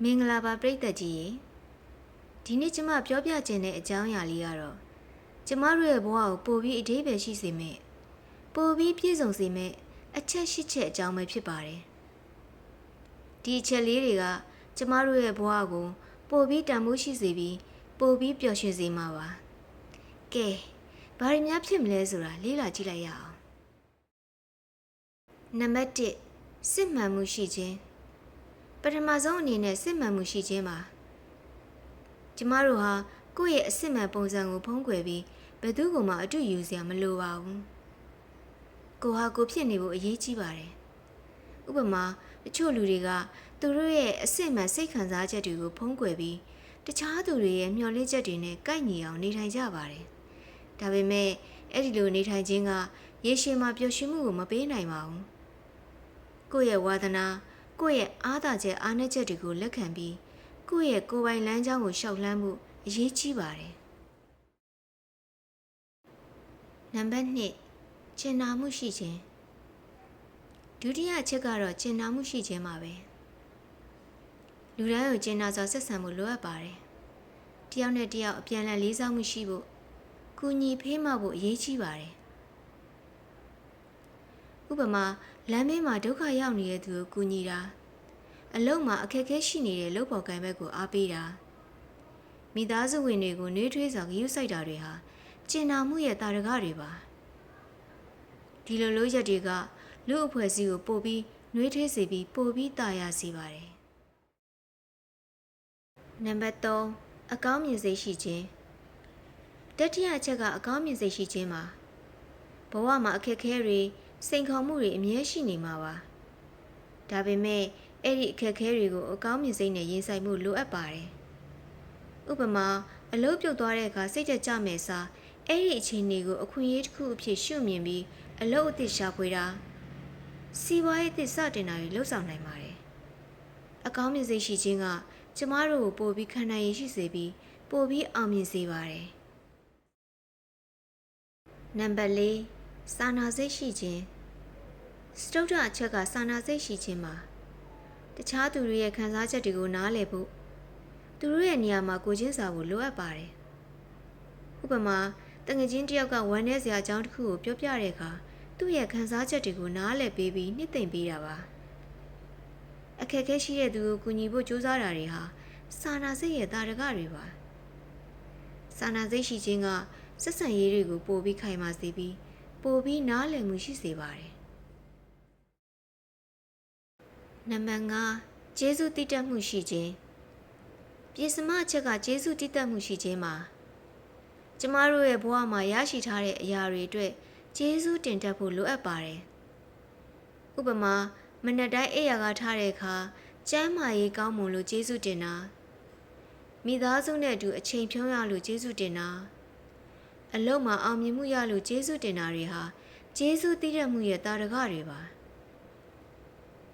မင်္ဂလာပါပရိသတ်ကြီးရေဒီနေ့ကျမပြောပြခြင်းတဲ့အကြောင်းအရာလေးကတော့ကျမတို့ရဲ့ဘဝကိုပိုပြီးအသေးပဲရှိစေမယ့်ပိုပြီးပြည့်စုံစေမယ့်အချက်ရှိချက်အကြောင်းပဲဖြစ်ပါတယ်ဒီအချက်လေးတွေကကျမတို့ရဲ့ဘဝကိုပိုပြီးတန်ဖိုးရှိစေပြီးပိုပြီးပျော်ရွှင်စေမှာပါကဲဘာတွေများဖြစ်မလဲဆိုတာလေ့လာကြည့်လိုက်ရအောင်နံပါတ်1စစ်မှန်မှုရှိခြင်း ပထမဆုံးအနေနဲ့စစ်မှန်မှုရှိခြင်းပါကျမတို့ဟာကိုယ့်ရဲ့အစစ်မှန်ပုံစံကိုဖုံးကွယ်ပြီးဘယ်သူမှအတူယူစရာမလိုပါဘူးကိုဟာကိုဖြစ်နေဖို့အရေးကြီးပါတယ်ဥပမာတချို့လူတွေကသူတို့ရဲ့အစစ်မှန်စိတ်ခံစားချက်တွေကိုဖုံးကွယ်ပြီးတခြားသူတွေရဲ့မျှော်လင့်ချက်တွေနဲ့ကိုက်ညီအောင်နေထိုင်ကြပါတယ်ဒါပေမဲ့အဲ့ဒီလိုနေထိုင်ခြင်းကရေရှည်မှာပျော်ရွှင်မှုကိုမပေးနိုင်ပါဘူးကိုယ့်ရဲ့ဝါသနာ ကိုယ့်ရဲ့အားသာချက်အားနည်းချက်တွေကိုလက်ခံပြီးကိုယ့်ရဲ့ကိုယ်ပိုင်လမ်းကြောင်းကိုရှောက်လှမ်းမှုအရေးကြီးပါတယ်။နံပါတ်2ကျင်နာမှုရှိခြင်းဒုတိယအချက်ကတော့ကျင်နာမှုရှိခြင်းပါပဲ။လူတိုင်းကိုကျင်နာစွာဆက်ဆံမှုလိုအပ်ပါတယ်။တယောက်နဲ့တယောက်အပြန်အလှန်လေးစားမှုရှိဖို့ကူညီဖေးမဖို့အရေးကြီးပါတယ်။ ဥပမာလမ်းမေးမှာဒုက္ခရောက်နေတဲ့သူကိုကူညီတာအလုံးမှာအခက်အခဲရှိနေတဲ့လုပ်ပေါ်ကိုင်ဘက်ကိုအားပေးတာမိသားစုဝင်တွေကိုနှွေးထွေးစွာဂရုစိုက်တာတွေဟာကျင်နာမှုရဲ့တာရကတွေပါဒီလိုလိုရက်တွေကလူအဖွဲ့အစည်းကိုပို့ပြီးနှွေးထွေးစေပြီးပို့ပြီးတာယာစေပါတယ်နံပါတ်3အကောင်းမြင်စိတ်ရှိခြင်းတတိယအချက်ကအကောင်းမြင်စိတ်ရှိခြင်းပါဘဝမှာအခက်အခဲတွေ စိန်ခေါ်မှုတွေအမြဲရှိနေမှာပါဒါပေမဲ့အဲ့ဒီအခက်အခဲတွေကိုအကောင်းမြင်စိတ်နဲ့ရင်ဆိုင်မှုလိုအပ်ပါတယ်ဥပမာအလုပ်ပြုတ်သွားတဲ့အခါစိတ်ကြကြမဲ့စားအဲ့ဒီအခြေအနေကိုအခွင့်အရေးတစ်ခုအဖြစ်ရှုမြင်ပြီးအလုပ်အသစ်ရှာဖွေတာစီးပွားရေးအသစ်စတင်တာတွေလှုပ်ဆောင်နိုင်ပါတယ်အကောင်းမြင်စိတ်ရှိခြင်းကကျမတို့ကိုပိုပြီးခံနိုင်ရည်ရှိစေပြီးပိုပြီးအောင်မြင်စေပါတယ်နံပါတ်၄ စာနာစိတ်ရှိခြင်းစတုဒ္ဓအချက်ကစာနာစိတ်ရှိခြင်းပါတခြားသူတွေရဲ့ခံစားချက်တွေကိုနားလည်ဖို့သူတို့ရဲ့နေရာမှာကိုချင်းစာဖို့လိုအပ်ပါတယ်ဥပမာတငချင်းတယောက်ကဝမ်းနည်းစရာအကြောင်းတစ်ခုကိုပြောပြတဲ့အခါသူ့ရဲ့ခံစားချက်တွေကိုနားလည်ပေးပြီးနှစ်သိမ့်ပေးတာပါအခက်အခဲရှိတဲ့သူကိုကူညီဖို့ကြိုးစားတာတွေဟာစာနာစိတ်ရဲ့တာရကတွေပါစာနာစိတ်ရှိခြင်းကဆက်ဆံရေးတွေကိုပိုပြီးခိုင်မာစေပြီး ပိုပြီးနားလည်မှုရှိစေပါတယ်နံပါတ်5ကျေးဇူးတည်တတ်မှုရှိခြင်းပြည်စမအချက်ကကျေးဇူးတည်တတ်မှုရှိခြင်းမှာကျမတို့ရဲ့ဘဝမှာရရှိထားတဲ့အရာတွေအတွက်ကျေးဇူးတင်တတ်ဖို့လိုအပ်ပါတယ်ဥပမာမနက်တိုင်းအိယာကထားတဲ့အခါကျမ်းမာရေးကောင်းမွန်လို့ကျေးဇူးတင်တာမိသားစုနဲ့အတူအချိန်ဖြုံးရလို့ကျေးဇူးတင်တာ အလုံးမှာအောင်မြင်မှုရလို့ကျေးဇူးတင်တာတွေဟာကျေးဇူးတည်တတ်မှုရဲ့တာရကတွေပါ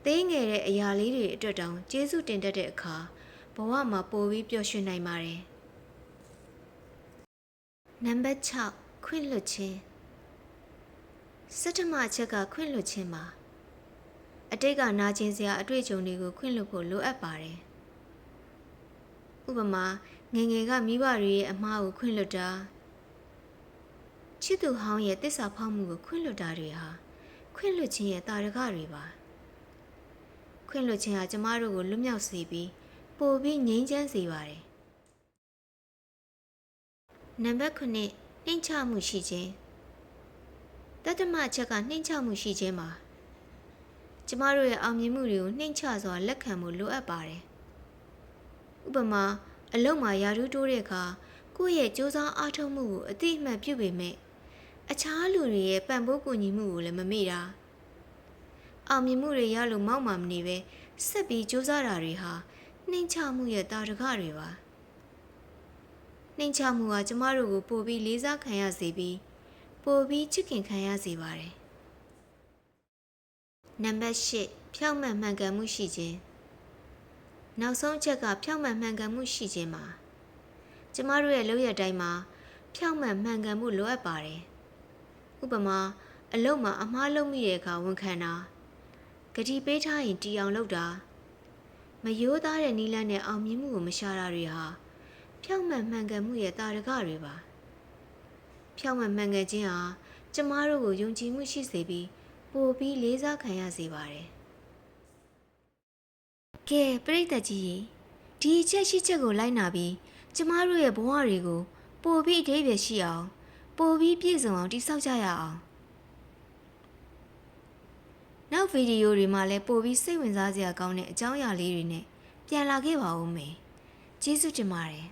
သေးငယ်တဲ့အရာလေးတွေအတွက်တောင်ကျေးဇူးတင်တတ်တဲ့အခါဘဝမှာပိုပြီးပျော်ရွှင်နိုင်ပါတယ်နံပါတ်6ခွင့်လွှတ်ခြင်းစတ္တမအချက်ကခွင့်လွှတ်ခြင်းပါအတိတ်ကနာကျင်စရာအတွေ့အကြုံတွေကိုခွင့်လွှတ်ဖို့လိုအပ်ပါတယ်ဥပမာငယ်ငယ်ကမိဘတွေရဲ့အမှားကိုခွင့်လွှတ်တာ ချစ်သူဟောင်းရဲ့တစ္ဆာဖောက်မှုကိုခွင့်လွှတ်တာတွေဟာခွင့်လွှတ်ခြင်းရဲ့တာရကတွေပါခွင့်လွှတ်ခြင်းဟာကျမတို့ကိုလွတ်မြောက်စေပြီးပိုပြီးငြိမ်းချမ်းစေပါတယ်နံပါတ်9နှိမ့်ချမှုရှိခြင်းတတ္တမအချက်ကနှိမ့်ချမှုရှိခြင်းပါကျမတို့ရဲ့အောင်မြင်မှုတွေကိုနှိမ့်ချစွာလက်ခံမှုလိုအပ်ပါတယ်ဥပမာအလုံးမှာယာရုတိုးတဲ့အခါကိုယ့်ရဲ့စူးစမ်းအားထုတ်မှုကိုအတိအမှန်ပြုပေမဲ့ အခြားလူတွေရဲ့ပံ့ပိုးကူညီမှုကိုလည်းမမေ့တာအောင်မြင်မှုတွေရလို့မောက်မှမနေပဲဆက်ပြီးစူးစမ်းတာတွေဟာနှိမ့်ချမှုရဲ့တာရကတွေပါနှိမ့်ချမှုကကျမတို့ကိုပိုပြီးလေးစားခံရစေပြီးပိုပြီးချစ်ခင်ခံရစေပါတယ်နံပါတ်၈ဖြောင့်မတ်မှန်ကန်မှုရှိခြင်းနောက်ဆုံးအချက်ကဖြောင့်မတ်မှန်ကန်မှုရှိခြင်းပါကျမတို့ရဲ့လုပ်ရတိုင်းမှာဖြောင့်မတ်မှန်ကန်မှုလိုအပ်ပါတယ် ဥပမာအလုပ်မှာအမှားလုပ်မိတဲ့အခါဝန်ခံတာဂတိပေးထားရင်တီအောင်လုပ်တာမယိုးသားတဲ့နီလန်းနဲ့အောင်မြင်မှုကိုမရှာတာတွေဟာဖြောင့်မတ်မှန်ကန်မှုရဲ့တာရကတွေပါဖြောင့်မတ်မှန်ကန်ခြင်းဟာကျမတို့ကိုယုံကြည်မှုရှိစေပြီးပိုပြီးလေးစားခံရစေပါတယ်ကဲပြိတ္တကြီးရေဒီအချက်ရှိချက်ကိုလိုက်နာပြီးကျမတို့ရဲ့ဘဝတွေကိုပိုပြီးအသေးပဲရှိအောင် ပိုပြီးပြည့်စုံအောင်တိဆောက်ကြရအောင်နောက်ဗီဒီယိုတွေမှာလည်းပိုပြီးစိတ်ဝင်စားစရာကောင်းတဲ့အကြောင်းအရာလေးတွေနဲ့ပြန်လာခဲ့ပါဦးမယ်ကျေးဇူးတင်ပါတယ်